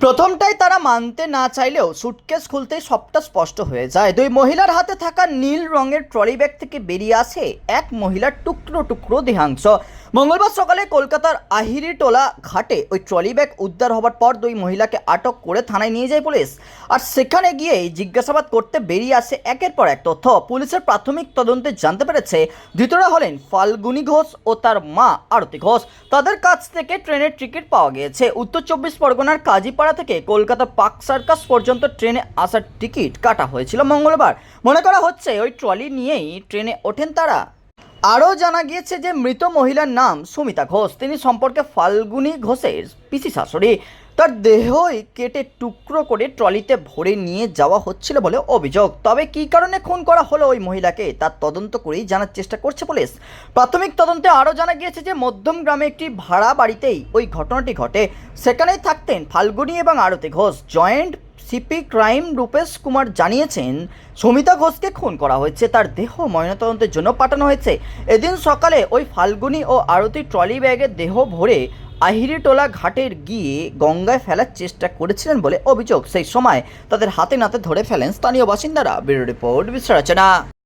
প্রথমটাই তারা মানতে না চাইলেও সুটকেস খুলতেই সবটা স্পষ্ট হয়ে যায়। দুই মহিলার হাতে থাকা নীল রঙের ট্রলি ব্যাগ থেকে বেরিয়ে আসে এক মহিলার টুকরো টুকরো দেহাংশ। মঙ্গলবার সকালে কলকাতার আহিরিটোলা ঘাটে ওই ট্রলি ব্যাগ উদ্ধার হবার পর দুই মহিলাকে আটক করে থানায় নিয়ে যায় পুলিশ। আর সেখানে গিয়েই জিজ্ঞাসাবাদ করতে বেরিয়ে আসে একের পর এক তথ্য। পুলিশের প্রাথমিক তদন্তে জানতে পেরেছে, ধৃতরা হলেন ফাল্গুনি ঘোষ ও তার মা আরতি ঘোষ। তাদের কাছ থেকে ট্রেনের টিকিট পাওয়া গিয়েছে। উত্তর চব্বিশ পরগনার কাজীপাড়া থেকে কলকাতা পাক সার্কাস পর্যন্ত ট্রেনে আসার টিকিট কাটা হয়েছিল মঙ্গলবার। মনে করা হচ্ছে ওই ট্রলি নিয়েই ট্রেনে ওঠেন তারা। আরও জানা গিয়েছে যে মৃত মহিলার নাম সুমিতা ঘোষ। তিনি সম্পর্কে ফাল্গুনী ঘোষের পিসি শাশুড়ি। তার দেহই কেটে টুকরো করে ট্রলিতে ভরে নিয়ে যাওয়া হচ্ছিল বলে অভিযোগ। তবে কী কারণে খুন করা হলো ওই মহিলাকে তার তদন্ত করেই জানার চেষ্টা করছে পুলিশ। প্রাথমিক তদন্তে আরও জানা গিয়েছে যে মধ্যম গ্রামে একটি ভাড়া বাড়িতেই ওই ঘটনাটি ঘটে। সেখানেই থাকতেন ফাল্গুনি এবং Arati Ghosh. Joint CP crime Rupesh Kumar জানিয়েছেন, সমিতা ঘোষকে খুন করা হয়েছে, তার দেহ ময়নাতদন্তের জন্য পাঠানো হয়েছে। এদিন সকালে ওই ফাল্গুনি ও আরতি ট্রলি ব্যাগের দেহ ভরে আহিরিটোলা ঘাটের গিয়ে গঙ্গায় ফেলার চেষ্টা করেছিলেন বলে অভিযোগ। সেই সময় তাদের হাতে নাতে ধরে ফেলেন স্থানীয় বাসিন্দারা। Bureau report বিশ্লেষণা